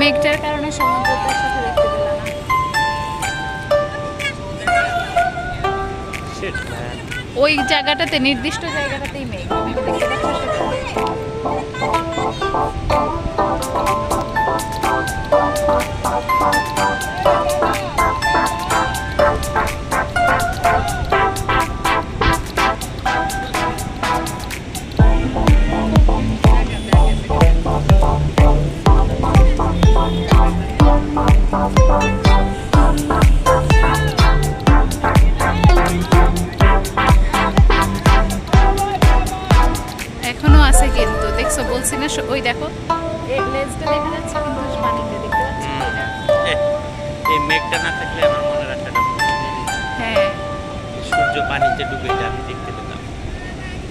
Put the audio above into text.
মেঘটার কারণে সমুদ্রটার সাথে দেখতে পেলাম. ওই জায়গাটাতে নির্দিষ্ট জায়গাটাতেই মেঘ। দেখতে এখনও আছে কিন্তু দেখছ বলছি না ওই দেখো। এই লেজটা দেখা যাচ্ছে কিন্তু পানিতে দেখতে পাচ্ছি? কি না? এ, এই মেঘটা না থাকলে আমার মনের আশাটা পূরণ হ্যাঁ। সূর্য পানিতে ডুবে আমি দেখতে